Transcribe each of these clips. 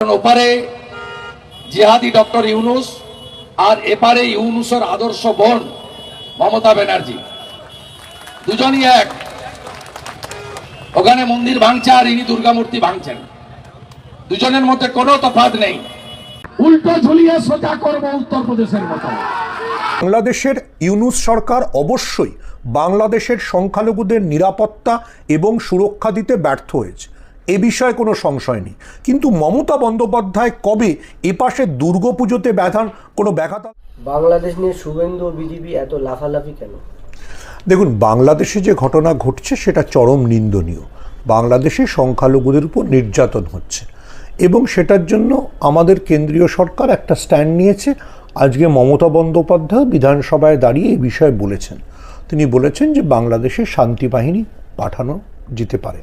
ওপারে জেহাদি ডক্টর ইউনুস আর এপারে ইউনুসের আদর্শ বোন মমতা ব্যানার্জি। দুজনই এক। ওখানে মন্দির ভাঙছে আর ইনি দুর্গা মূর্তি ভাঙছেন। দুজনের মধ্যে কোনো তফাৎ নেই। উল্টো ঝুলিয়ে সোজা করব উত্তরপ্রদেশের মতো। বাংলাদেশের ইউনুস সরকার অবশ্যই বাংলাদেশের সংখ্যালঘুদের নিরাপত্তা এবং সুরক্ষা দিতে ব্যর্থ হয়েছে। এ বিষয়ে কোনো সংশয় নেই। কিন্তু মমতা বন্দ্যোপাধ্যায় কবে এপাশে দুর্গাপুজোতে ব্যাধান কোনো ব্যাঘাত বাংলাদেশ নিয়ে শুভেন্দু বিজেপি এত লাফালাফি কেন? দেখুন বাংলাদেশে যে ঘটনা ঘটছে সেটা চরম নিন্দনীয়। বাংলাদেশে সংখ্যালঘুদের উপর নির্যাতন হচ্ছে। এবং সেটার জন্য আমাদের কেন্দ্রীয় সরকার একটা স্ট্যান্ড নিয়েছে। আজকে মমতা বন্দ্যোপাধ্যায় বিধানসভায় দাঁড়িয়ে এই বিষয়ে বলেছেন। তিনি বলেছেন যে বাংলাদেশে শান্তি বাহিনী পাঠানো যেতে পারে।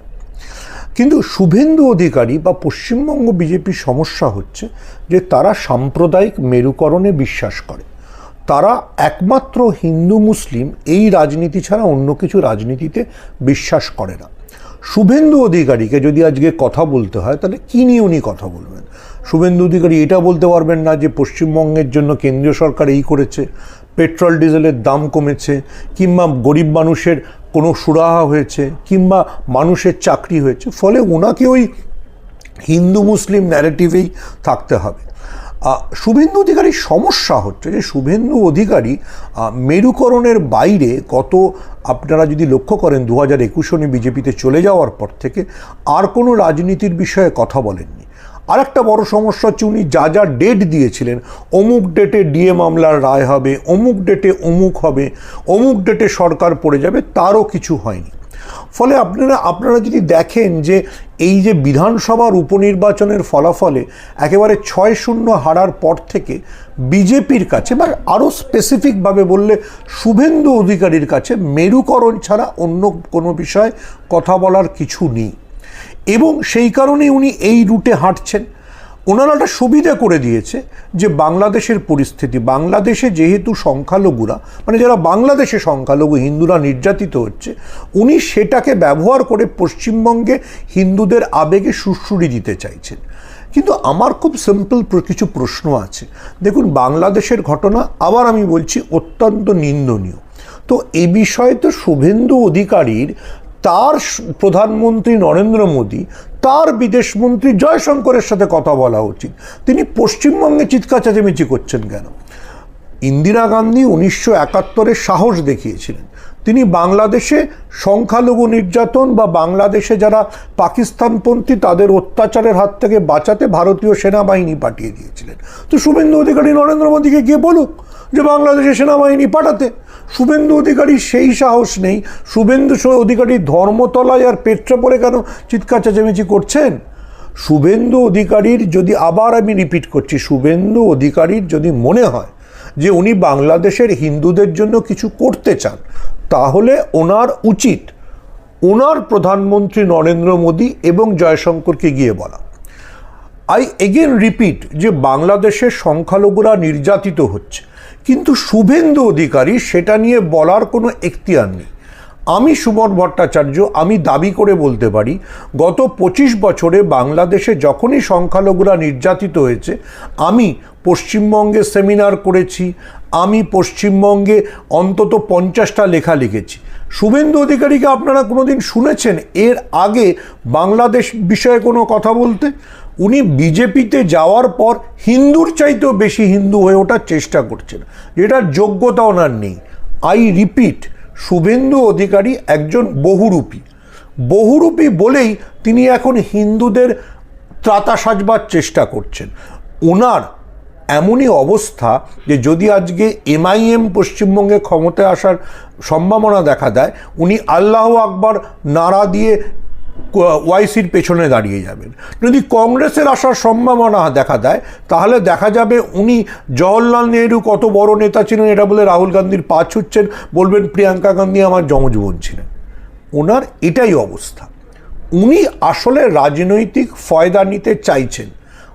কিন্তু শুভেন্দু অধিকারী বা পশ্চিমবঙ্গ বিজেপির সমস্যা হচ্ছে যে তারা সাম্প্রদায়িক মেরুকরণে বিশ্বাস করে। তারা একমাত্র হিন্দু মুসলিম এই রাজনীতি ছাড়া অন্য কিছু রাজনীতিতে বিশ্বাস করে না। শুভেন্দু অধিকারীকে যদি আজকে কথা বলতে হয়, তাহলে কী নিয়ে উনি কথা বলবেন? শুভেন্দু অধিকারী এটা বলতে পারবেন না যে পশ্চিমবঙ্গের জন্য কেন্দ্রীয় সরকার এই করেছে, পেট্রোল ডিজেলের দাম কমেছে, কিংবা গরিব মানুষের কোনো সুরাহা হয়েছে কিংবা মানুষের চাকরি হয়েছে, ফলে ওনাকে ওই হিন্দু মুসলিম ন্যারেটিভেই থাকতে হবে। শুভেন্দু অধিকারীর সমস্যা হচ্ছে যে শুভেন্দু অধিকারী মেরুকরণের বাইরে কত, আপনারা যদি লক্ষ্য করেন দু হাজার একুশ বিজেপিতে চলে যাওয়ার পর থেকে, আর কোনো রাজনীতির বিষয়ে কথা বলেননি। আর একটা বড় সমস্যা হচ্ছে উনি যা যা ডেট দিয়েছিলেন। অমুক ডেটে ডিএ মামলার রায় হবে, অমুক ডেটে অমুক হবে, অমুক ডেটে সরকার পড়ে যাবে, তারও কিছু হয়নি। ফলে আপনারা আপনারা যদি দেখেন যে এই যে বিধানসভার উপনির্বাচনের ফলাফলে একেবারে ছয় শূন্য হারার পর থেকে বিজেপির কাছে বা আরও স্পেসিফিকভাবে বললে শুভেন্দু অধিকারীর কাছে মেরুকরণ ছাড়া অন্য কোনো বিষয়ে কথা বলার কিছু নেই। এবং সেই কারণেই উনি এই রুটে হাঁটছেন। ওনারা একটা সুবিধা করে দিয়েছে যে বাংলাদেশের পরিস্থিতি, বাংলাদেশে যেহেতু সংখ্যালঘুরা মানে যারা বাংলাদেশে সংখ্যালঘু, হিন্দুরা নির্যাতিত হচ্ছে, উনি সেটাকে ব্যবহার করে পশ্চিমবঙ্গে হিন্দুদের আবেগে সুশ্রুড়ি দিতে চাইছেন। কিন্তু আমার খুব সিম্পল কিছু প্রশ্ন আছে। দেখুন, বাংলাদেশের ঘটনা আবার আমি বলছি অত্যন্ত নিন্দনীয়। তো এ বিষয়ে তো শুভেন্দু অধিকারীর তার প্রধানমন্ত্রী নরেন্দ্র মোদী, তার বিদেশমন্ত্রী জয়শঙ্করের সাথে কথা বলা উচিত। তিনি পশ্চিমবঙ্গে চিৎকার চেঁচামেচি করছেন কেন? ইন্দিরা গান্ধী উনিশশো একাত্তরে সাহস দেখিয়েছিলেন। তিনি বাংলাদেশে সংখ্যালঘু নির্যাতন বা বাংলাদেশে যারা পাকিস্তানপন্থী তাদের অত্যাচারের হাত থেকে বাঁচাতে ভারতীয় সেনাবাহিনী পাঠিয়ে দিয়েছিলেন। তো শুভেন্দু অধিকারী নরেন্দ্র মোদীকে গিয়ে বলুক যে বাংলাদেশে সেনাবাহিনী পাঠাতে। শুভেন্দু অধিকারী সেই সাহস নেই। শুভেন্দু অধিকারী ধর্মতলায় আর পেট্রাপোলে কেন চিৎকার চেঁচামেচি করছেন? শুভেন্দু অধিকারীর যদি আবার আমি রিপিট করছি, শুভেন্দু অধিকারীর যদি মনে হয় যে উনি বাংলাদেশের হিন্দুদের জন্য কিছু করতে চান, তাহলে ওনার উচিত ওনার প্রধানমন্ত্রী নরেন্দ্র মোদী এবং জয়শঙ্করকে গিয়ে বলা। আই এগেন রিপিট যে বাংলাদেশের সংখ্যালঘুরা নির্যাতিত হচ্ছে। কিন্তু শুভেন্দু অধিকারী সেটা নিয়ে বলার কোনো এখতিয়ার নেই। আমি সুমন ভট্টাচার্য, আমি দাবি করে বলতে পারি, গত পঁচিশ বছরে বাংলাদেশে যখনই সংখ্যালঘুরা নির্যাতিত হয়েছে, আমি পশ্চিমবঙ্গে সেমিনার করেছি, আমি পশ্চিমবঙ্গে অন্তত পঞ্চাশটা লেখা লিখেছি। শুভেন্দু অধিকারীকে আপনারা কোনোদিন শুনেছেন? এর আগে বাংলাদেশ বিষয়ে কোনো কথা বলতে? উনি বিজেপিতে যাওয়ার পর হিন্দুর চাইতেও বেশি হিন্দু হয়ে ওঠার চেষ্টা করছেন। যেটার যোগ্যতা ওনার নেই। আই রিপিট শুভেন্দু অধিকারী একজন বহুরূপী। বহুরূপী বলেই তিনি এখন হিন্দুদের ত্রাতা সাজবার চেষ্টা করছেন। ওনার এমনই অবস্থা যে যদি আজকে এমআইএম পশ্চিমবঙ্গে ক্ষমতায় আসার সম্ভাবনা দেখা দেয়, উনি আল্লাহ আকবর নাড়া দিয়ে ওয়াইসির পেছনে দাঁড়িয়ে যাবেন। যদি কংগ্রেসের আসার সম্ভাবনা দেখা দেয়, তাহলে দেখা যাবে উনি জওহরলাল নেহরু কত বড় নেতা ছিলেন এটা বলে রাহুল গান্ধীর পা ছুটছেন বলবেন, প্রিয়াঙ্কা গান্ধী আমার যমজ বোন ছিলেন। ওনার এটাই অবস্থা। উনি আসলে রাজনৈতিক ফয়দা নিতে চাইছেন।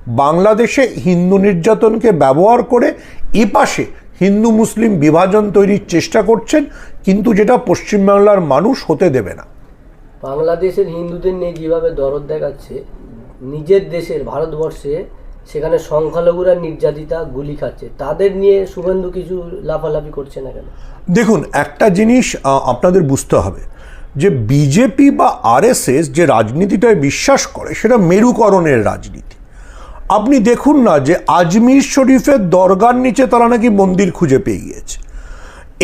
বাংলাদেশে হিন্দু নির্যাতনকে ব্যবহার করে এপাশে হিন্দু মুসলিম বিভাজন তৈরির চেষ্টা করছেন, কিন্তু যেটা পশ্চিমবাংলার মানুষ হতে দেবে না। বাংলাদেশের হিন্দুদের নিয়ে যেভাবে দরদ দেখাচ্ছে, নিজের দেশের ভারতবর্ষে সেখানে সংখ্যালঘুরা নির্যাতিতা গুলি খাচ্ছে, তাদের নিয়ে শুভেন্দু কিছু লাফালাফি করছে না কেন? দেখুন, একটা জিনিস আপনাদের বুঝতে হবে, যে বিজেপি বা আরএসএস যে রাজনীতিটায় বিশ্বাস করে, সেটা মেরুকরণের রাজনীতি। আপনি দেখুন না যে আজমির শরীফের দরগার নিচে তারা নাকি মন্দির খুঁজে পেয়ে গিয়েছে।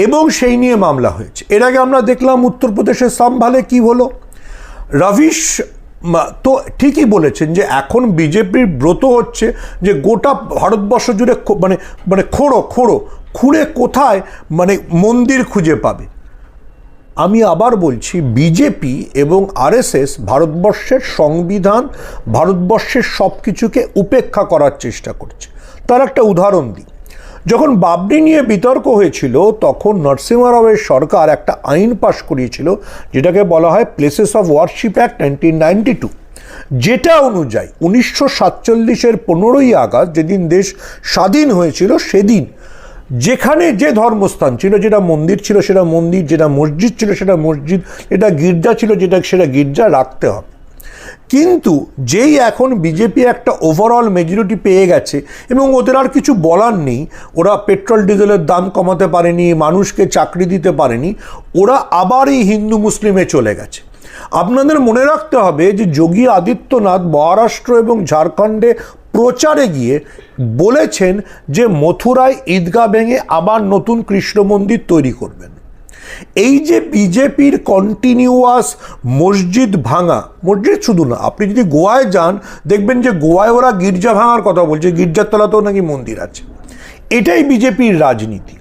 এবং সেই নিয়ে মামলা হয়েছে। এর আগে আমরা দেখলাম উত্তরপ্রদেশের সাম্ভালে কি হলো? রবিশ তো ঠিকই বলেছেন যে এখন বিজেপির ব্রত হচ্ছে যে গোটা ভারতবর্ষ জুড়ে মানে মানে খোঁড়ো খোঁড়ো, খুঁড়ে কোথায় মানে মন্দির খুঁজে পাবে? আমি আবার বলছি, বিজেপি এবং আরএসএস ভারতবর্ষের সংবিধান, ভারতবর্ষের সব কিছুকে উপেক্ষা করার চেষ্টা করছে। তার একটা উদাহরণ দিই। যখন বাবরি নিয়ে বিতর্ক হয়েছিল, তখন নরসিংহ রাওয়ের সরকার একটা আইন পাশ করিয়েছিল, যেটাকে বলা হয় places of worship act nineteen ninety two যেটা অনুযায়ী উনিশশো সাতচল্লিশের পনেরোই আগস্ট যেদিন দেশ স্বাধীন হয়েছিল, সেদিন যেখানে যে ধর্মস্থান ছিল, যেটা মন্দির ছিল, সেটা মন্দির, যেটা মসজিদ ছিল, সেটা মসজিদ, যেটা গির্জা ছিল, যেটা সেটা গির্জা রাখতে হবে। কিন্তু যেই এখন বিজেপি একটা ওভারঅল মেজরিটি পেয়ে গেছে এবং ওদের আর কিছু বলার নেই, ওরা পেট্রোল ডিজেলের দাম কমাতে পারেনি, মানুষকে চাকরি দিতে পারেনি, ওরা আবার এই হিন্দু মুসলিমে চলে গেছে। আপনাদের মনে রাখতে হবে যে যোগী আদিত্যনাথ মহারাষ্ট্র এবং ঝাড়খণ্ডে প্রচারে গিয়ে বলেছেন যে মথুরায় ঈদগাহ ভেঙে আবার নতুন কৃষ্ণ মন্দির তৈরি করবেন। এই যে বিজেপির কন্টিনিউয়াস মসজিদ ভাঙা, মসজিদ শুধু না, আপনি যদি গোয়ায় যান, দেখবেন যে গোয়ায় ওরা গির্জা ভাঙার কথা বলছে গির্জার তলাতেও নাকি মন্দির আছে। এটাই বিজেপির রাজনীতি।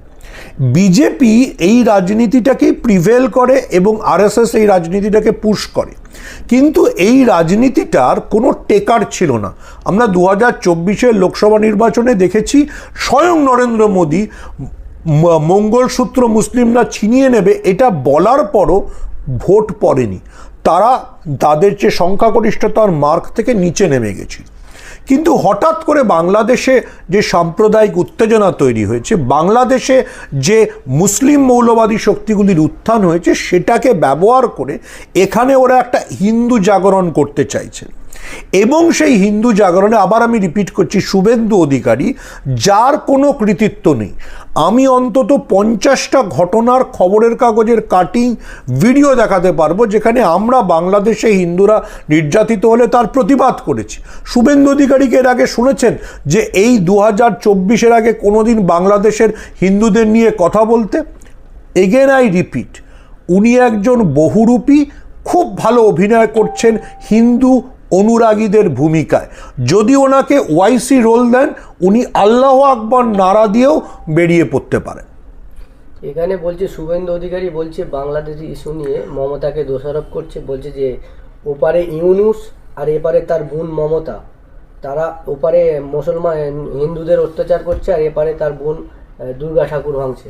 বিজেপি এই রাজনীতিটাকেই প্রিভেল করে এবং আরএসএস এই রাজনীতিটাকে পুশ করে। কিন্তু এই রাজনীতিটার কোনো টেকার ছিল না। আমরা দু হাজার লোকসভা নির্বাচনে দেখেছি, স্বয়ং নরেন্দ্র মোদী মঙ্গলসূত্র মুসলিমরা ছিনিয়ে নেবে, এটা বলার পরও ভোট পড়েনি। তারা তাদের যে সংখ্যাগরিষ্ঠতার মার্ক থেকে নিচে নেমে গেছিল কিন্তু হঠাৎ করে বাংলাদেশে যে সাম্প্রদায়িক উত্তেজনা তৈরি হয়েছে, বাংলাদেশে যে মুসলিম মৌলবাদী শক্তিগুলির উত্থান হয়েছে, সেটাকে ব্যবহার করে এখানে ওরা একটা হিন্দু জাগরণ করতে চাইছেন এবং সেই হিন্দু জাগরণে আবার আমি রিপিট করছি, শুভেন্দু অধিকারী, যার কোনো কৃতিত্ব নেই। আমি অন্তত পঞ্চাশটা ঘটনার খবরের কাগজের কাটিং ভিডিও দেখাতে পারব, যেখানে আমরা বাংলাদেশে হিন্দুরা নির্যাতিত হলে তার প্রতিবাদ করেছি। শুভেন্দু অধিকারীকে এর আগে শুনেছেন যে এই দু হাজার চব্বিশের আগে কোনোদিন বাংলাদেশের হিন্দুদের নিয়ে কথা বলতে? এগেন আই রিপিট উনি একজন বহুরূপী, খুব ভালো অভিনয় করছেন হিন্দু অনুরাগীদের ভূমিকায়। যদি ওনাকে ওয়াইসি রোল দেন উনি আল্লাহ আকবর নাড়া দিয়েও বেরিয়ে পড়তে পারেন। এখানে বলছে শুভেন্দু অধিকারী বলছে বাংলাদেশি ইস্যু নিয়ে মমতাকে দোষারোপ করছে বলছে যে ওপারে ইউনুস আর এপারে তার বোন মমতা। তারা ওপারে মুসলমান হিন্দুদের অত্যাচার করছে আর এপারে তার বোন দুর্গা ঠাকুর ভাঙছে।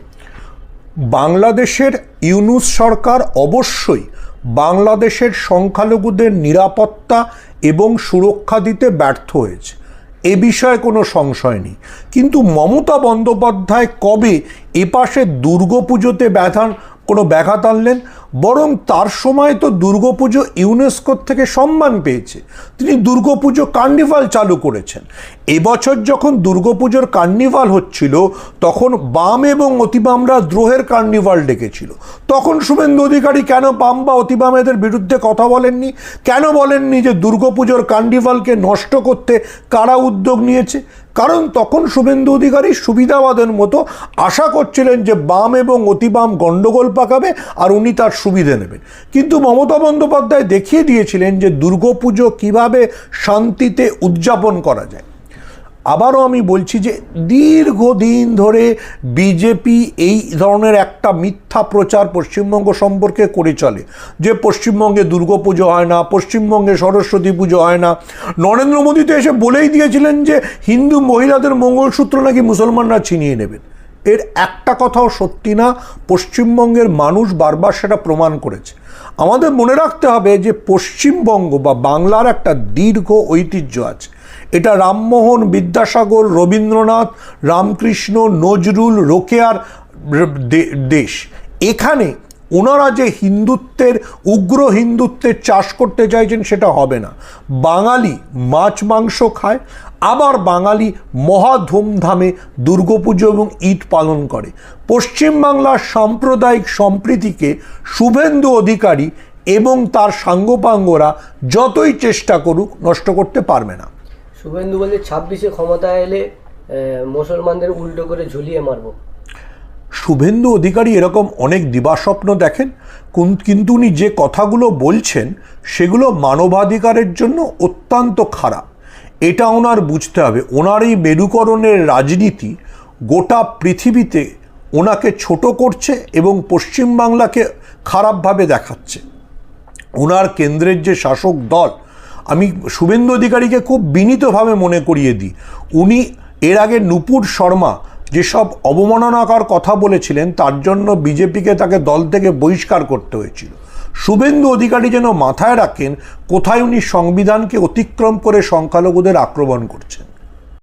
বাংলাদেশের ইউনুস সরকার অবশ্যই বাংলাদেশের সংখ্যালঘুদের নিরাপত্তা এবং সুরক্ষা দিতে ব্যর্থ হয়েছে। এ বিষয়ে কোনো সংশয় নেই। কিন্তু মমতা বন্দ্যোপাধ্যায় কবে এপাশে দুর্গাপুজোতে ব্যাধান কোনো ব্যাঘাত আনলেন? বরং তার সময় তো দুর্গাপুজো ইউনেস্কোর থেকে সম্মান পেয়েছে। তিনি দুর্গাপুজো কার্নিভাল চালু করেছেন। এবছর যখন দুর্গাপুজোর কার্নিভাল হচ্ছিল, তখন বাম এবং অতিবামরা দ্রোহের কার্নিভাল ডেকেছিল। তখন শুভেন্দু অধিকারী কেন বাম বা অতিবামেদের বিরুদ্ধে কথা বলেননি? কেন বলেননি যে দুর্গাপুজোর কার্নিভালকে নষ্ট করতে কারা উদ্যোগ নিয়েছে? কারণ তখন শুভেন্দু অধিকারী সুবিধাবাদের মতো আশা করছিলেন যে বাম এবং অতিবাম গণ্ডগোল পাকাবে আর উনি তার সুবিধে নেবেন। কিন্তু মমতা বন্দ্যোপাধ্যায় দেখিয়ে দিয়েছিলেন যে দুর্গাপুজো কীভাবে শান্তিতে উদযাপন করা যায়। আবারও আমি বলছি যে দীর্ঘদিন ধরে বিজেপি এই ধরনের একটা মিথ্যা প্রচার পশ্চিমবঙ্গ সম্পর্কে করে চলে। যে পশ্চিমবঙ্গে দুর্গাপুজো হয় না, পশ্চিমবঙ্গে সরস্বতী পুজো হয় না। নরেন্দ্র মোদী তো এসে বলেই দিয়েছিলেন যে হিন্দু মহিলাদের মঙ্গলসূত্র নাকি মুসলমানরা ছিনিয়ে নেবেন। এর একটা কথাও সত্যি না, পশ্চিমবঙ্গের মানুষ বারবার সেটা প্রমাণ করেছে। আমাদের মনে রাখতে হবে যে পশ্চিমবঙ্গ বা বাংলার একটা দীর্ঘ ঐতিহ্য আছে। এটা রামমোহন বিদ্যাসাগর, রবীন্দ্রনাথ, রামকৃষ্ণ, নজরুল, রোকেয়ার দেশ। এখানে ওনারা যে হিন্দুত্বের, উগ্র হিন্দুত্বের চাষ করতে চাইছেন সেটা হবে না। বাঙালি মাছ মাংস খায়, আবার বাঙালি মহা ধুমধামে দুর্গাপুজো এবং ঈদ পালন করে। পশ্চিমবাংলার সাম্প্রদায়িক সম্প্রীতিকে শুভেন্দু অধিকারী এবং তার সাঙ্গপাঙ্গরা যতই চেষ্টা করুক নষ্ট করতে পারবে না। শুভেন্দু বলছে, ছাব্বিশে ক্ষমতায় এলে মুসলমানদের উল্টো করে ঝুলিয়ে মারব। শুভেন্দু অধিকারী এরকম অনেক দিবাস্বপ্ন দেখেন কিন্তু উনি যে কথাগুলো বলছেন, সেগুলো মানবাধিকারের জন্য অত্যন্ত খারাপ। এটা ওনার বুঝতে হবে। ওনার এই মেরুকরণের রাজনীতি গোটা পৃথিবীতে ওনাকে ছোট করছে এবং পশ্চিমবাংলাকে খারাপভাবে দেখাচ্ছে। ওনার কেন্দ্রের যে শাসক দল আমি শুভেন্দু অধিকারীকে খুব বিনীতভাবে মনে করিয়ে দিই। উনি এর আগে নুপুর শর্মা যেসব অবমাননাকর কথা বলেছিলেন, তার জন্য বিজেপিকে তাকে দল থেকে বহিষ্কার করতে হয়েছিল। শুভেন্দু অধিকারী যেন মাথায় রাখেন, কোথায় উনি সংবিধানকে অতিক্রম করে সংখ্যালঘুদের আক্রমণ করছেন।